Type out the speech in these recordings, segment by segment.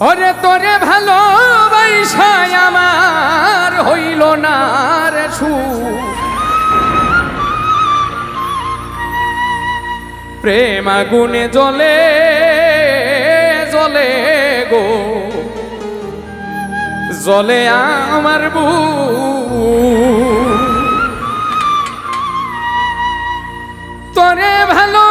ওরে তোরে ভালোবাসায় আমার হইল না রে সু প্রেম আগুনে জ্বলে জ্বলে গো। জ্বলে আমার বু তোরে ভালোবাসায়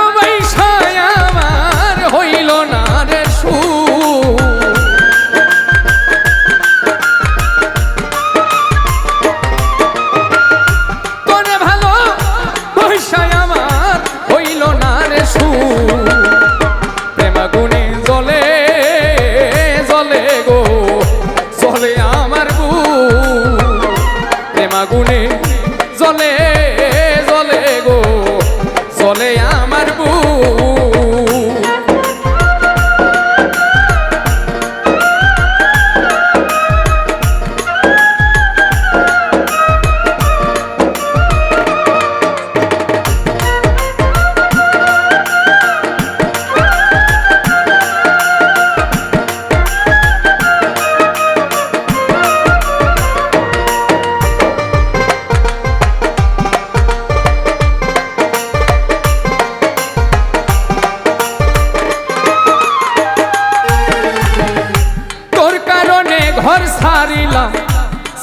সারিলাম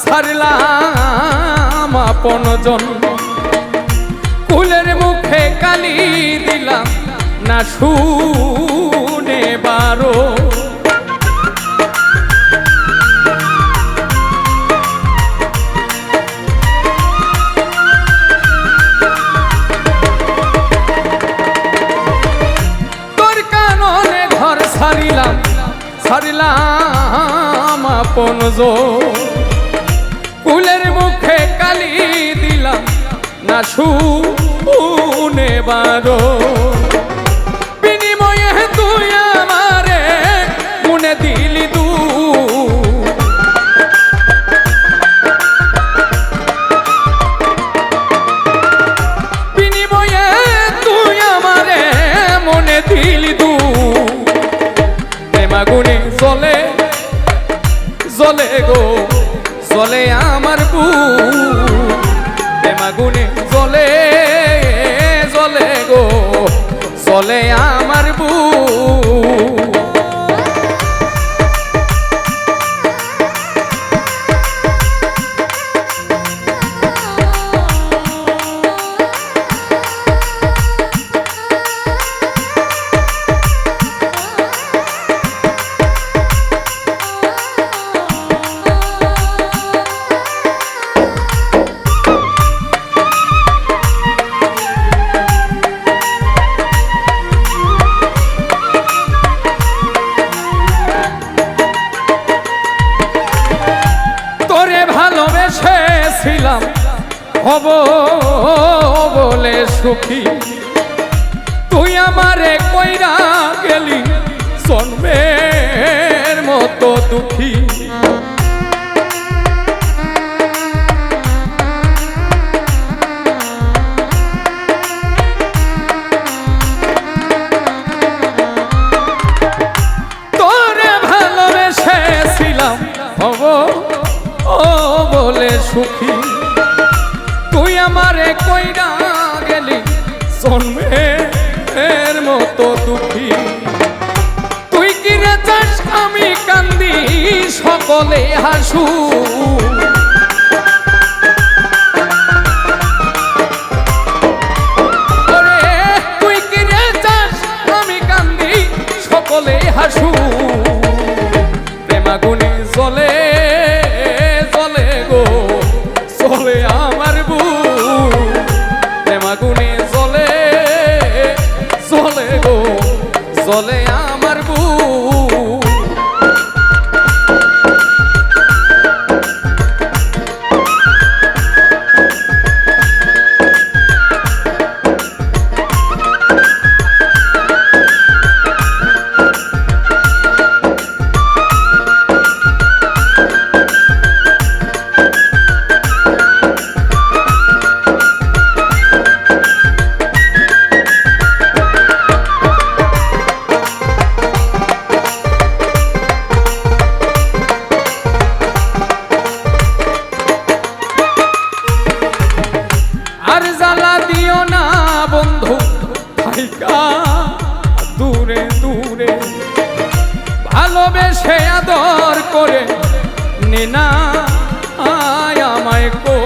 সারলাম আপন জন্ম কুলের মুখে কালি দিলাম না শুনে বারো। সারিলাম সারিলাম আপন কুলের মুখে কালি দিলাম না শুনে বারো ভালোবেসেছিলাম হব বলে সুখী। তুই আমারে কইরা গেলি জন্মের মতো দুঃখী। জন্মের মতো দুঃখী। তুই কি রে চাস আমি কান্দি সকলে হাসু? হাসু? প্রেমাগুনি জ্বলে আমার বু শিকা দূরে দূরে। ভালোবেসে আদর করে নিনা আয় আমায় কো।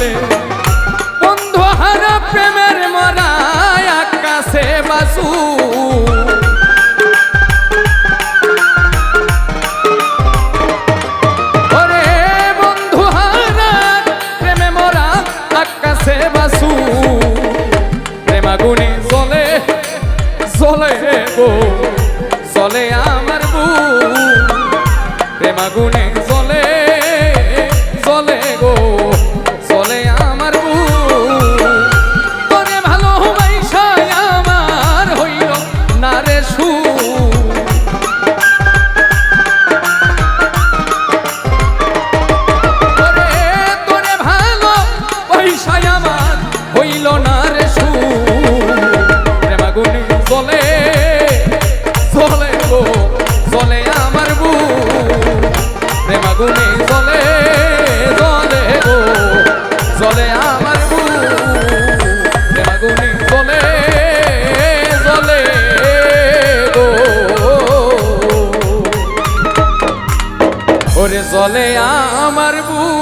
ver বলে আমার বুক